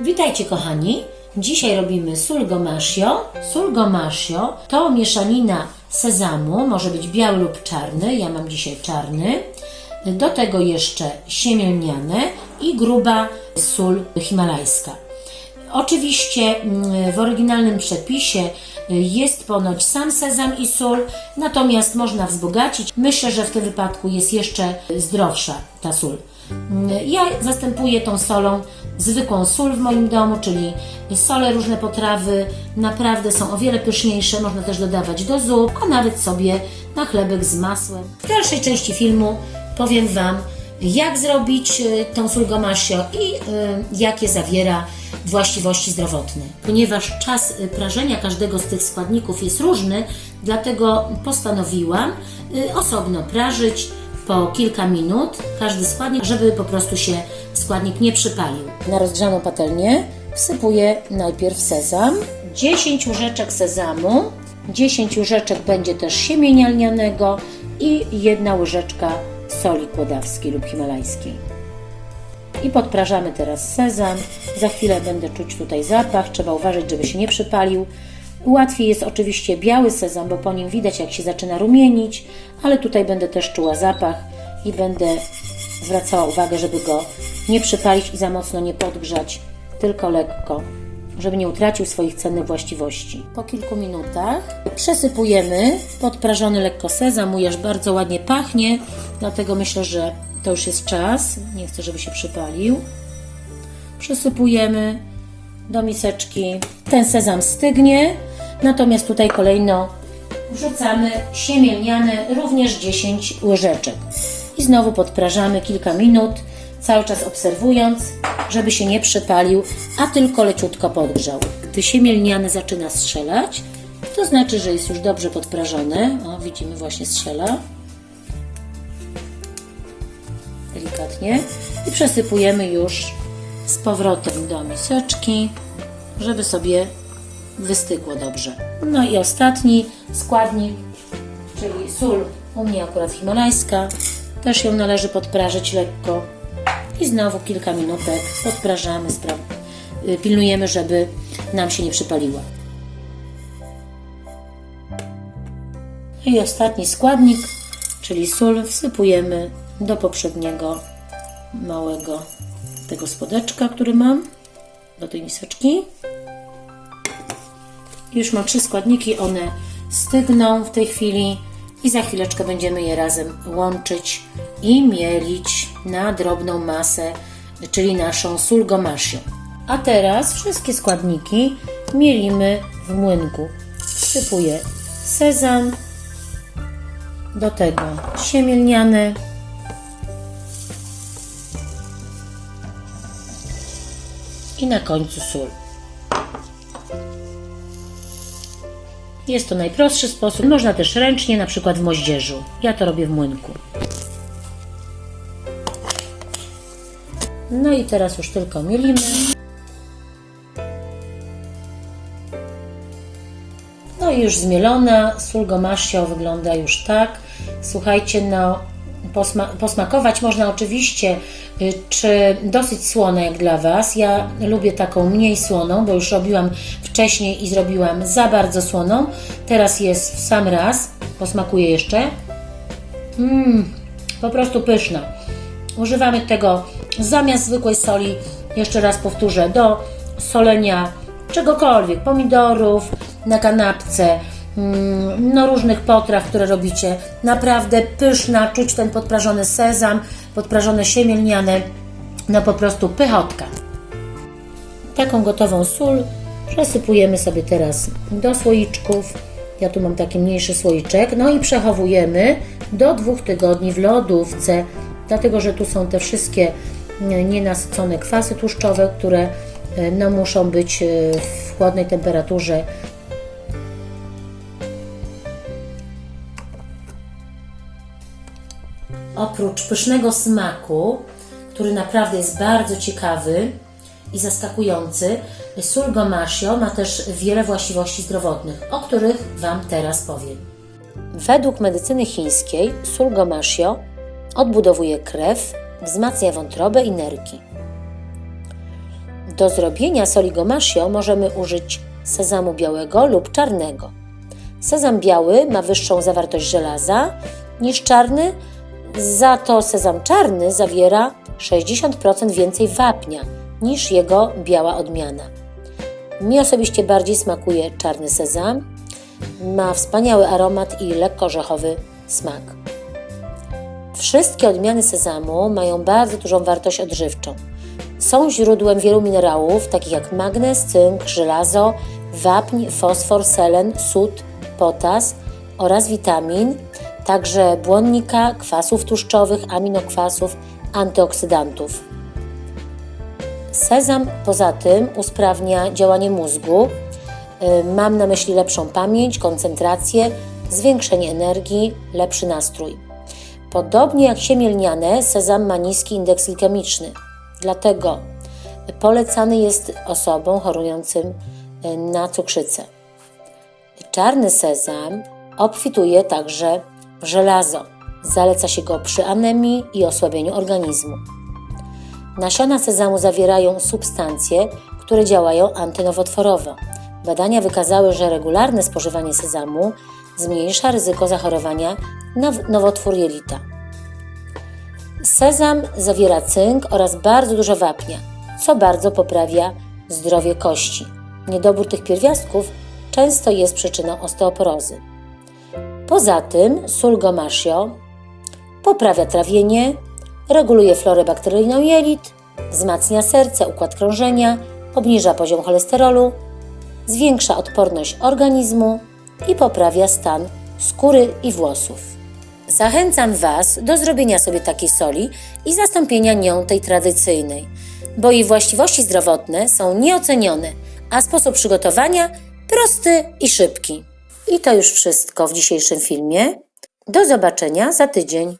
Witajcie kochani. Dzisiaj robimy sul gomasio. Sul gomasio to mieszanina sezamu, może być biały lub czarny. Ja mam dzisiaj czarny. Do tego jeszcze siemię lniane i gruba sól himalajska. Oczywiście mm, w oryginalnym przepisie y, jest ponoć sam sezam i sól, natomiast można wzbogacić. Myślę, że w tym wypadku jest jeszcze zdrowsza ta sól. Mm, Ja zastępuję tą solą zwykłą sól w moim domu, czyli sole, różne potrawy naprawdę są o wiele pyszniejsze, można też dodawać do zup, a nawet sobie na chlebek z masłem. W dalszej części filmu powiem Wam, jak zrobić y, tą sól gomasio i y, jakie zawiera właściwości zdrowotne. Ponieważ czas y, prażenia każdego z tych składników jest różny, dlatego postanowiłam osobno prażyć po kilka minut każdy składnik, żeby po prostu się składnik nie przypalił. Na rozgrzaną patelnię wsypuję najpierw sezam, 10 łyżeczek sezamu, 10 łyżeczek będzie też siemienia lnianego i jedna łyżeczka soli kłodawskiej lub himalajskiej. I podprażamy teraz sezam. Za chwilę będę czuć tutaj zapach. Trzeba uważać, żeby się nie przypalił. Łatwiej jest oczywiście biały sezam, bo po nim widać, jak się zaczyna rumienić, ale tutaj będę też czuła zapach i będę zwracała uwagę, żeby go nie przypalić i za mocno nie podgrzać, tylko lekko, żeby nie utracił swoich cennych właściwości. Po kilku minutach przesypujemy podprażony lekko sezam, mój bardzo ładnie pachnie, dlatego myślę, że to już jest czas. Nie chcę, żeby się przypalił. Przesypujemy do miseczki. Ten sezam stygnie, natomiast tutaj kolejno wrzucamy siemię lniane, również 10 łyżeczek. I znowu podprażamy kilka minut, cały czas obserwując, żeby się nie przypalił, a tylko leciutko podgrzał. Gdy siemię lniane zaczyna strzelać, to znaczy, że jest już dobrze podprażone. O, widzimy, właśnie strzela. Delikatnie. I przesypujemy już z powrotem do miseczki, żeby sobie wystygło dobrze. No i ostatni składnik, czyli sól, u mnie akurat himalajska. Też ją należy podprażyć lekko. I znowu kilka minutek podprażamy, spra- y, pilnujemy, żeby nam się nie przypaliła. I ostatni składnik, czyli sól, wsypujemy do poprzedniego małego tego spodeczka, który mam, do tej miseczki. Już mam trzy składniki, one stygną w tej chwili i za chwileczkę będziemy je razem łączyć i mielić na drobną masę, czyli naszą sól gomasią. A teraz wszystkie składniki mielimy w młynku. Wsypuję sezam, do tego siemię lniane, i na końcu sól. Jest to najprostszy sposób. Można też ręcznie, na przykład w moździerzu. Ja to robię w młynku. No i teraz już tylko mielimy. No i już zmielona, sól gomasio wygląda już tak. Słuchajcie, no posma posmakować można oczywiście, y, czy dosyć słone jak dla Was. Ja lubię taką mniej słoną, bo już robiłam wcześniej i zrobiłam za bardzo słoną. Teraz jest w sam raz. Posmakuję jeszcze. Mmm, po prostu pyszna. Używamy tego zamiast zwykłej soli, jeszcze raz powtórzę, do solenia czegokolwiek, pomidorów na kanapce, no różnych potraw, które robicie. Naprawdę pyszna, czuć ten podprażony sezam, podprażone siemię lniane, no po prostu pychotka. Taką gotową sól przesypujemy sobie teraz do słoiczków. Ja tu mam taki mniejszy słoiczek. No i przechowujemy do dwóch tygodni w lodówce, dlatego że tu są te wszystkie e, nienasycone kwasy tłuszczowe, które e, no, muszą być e, w chłodnej temperaturze. Oprócz pysznego smaku, który naprawdę jest bardzo ciekawy i zaskakujący, sól gomasio ma też wiele właściwości zdrowotnych, o których Wam teraz powiem. Według medycyny chińskiej sól gomasio odbudowuje krew, wzmacnia wątrobę i nerki. Do zrobienia soli gomasio możemy użyć sezamu białego lub czarnego. Sezam biały ma wyższą zawartość żelaza niż czarny, za to sezam czarny zawiera 60% więcej wapnia niż jego biała odmiana. Mi osobiście bardziej smakuje czarny sezam. Ma wspaniały aromat i lekko orzechowy smak. Wszystkie odmiany sezamu mają bardzo dużą wartość odżywczą. Są źródłem wielu minerałów, takich jak magnez, cynk, żelazo, wapń, fosfor, selen, sód, potas oraz witamin, także błonnika, kwasów tłuszczowych, aminokwasów, antyoksydantów. Sezam poza tym usprawnia działanie mózgu. Y, Mam na myśli lepszą pamięć, koncentrację, zwiększenie energii, lepszy nastrój. Podobnie jak siemię lniane, sezam ma niski indeks glikemiczny. Dlatego polecany jest osobom chorującym y, na cukrzycę. Czarny sezam obfituje także żelazo. Zaleca się go przy anemii i osłabieniu organizmu. Nasiona sezamu zawierają substancje, które działają antynowotworowo. Badania wykazały, że regularne spożywanie sezamu zmniejsza ryzyko zachorowania na nowotwór jelita. Sezam zawiera cynk oraz bardzo dużo wapnia, co bardzo poprawia zdrowie kości. Niedobór tych pierwiastków często jest przyczyną osteoporozy. Poza tym sól gomasio poprawia trawienie, reguluje florę bakteryjną jelit, wzmacnia serce, układ krążenia, obniża poziom cholesterolu, zwiększa odporność organizmu i poprawia stan skóry i włosów. Zachęcam Was do zrobienia sobie takiej soli i zastąpienia nią tej tradycyjnej, bo jej właściwości zdrowotne są nieocenione, a sposób przygotowania prosty i szybki. I to już wszystko w dzisiejszym filmie. Do zobaczenia za tydzień.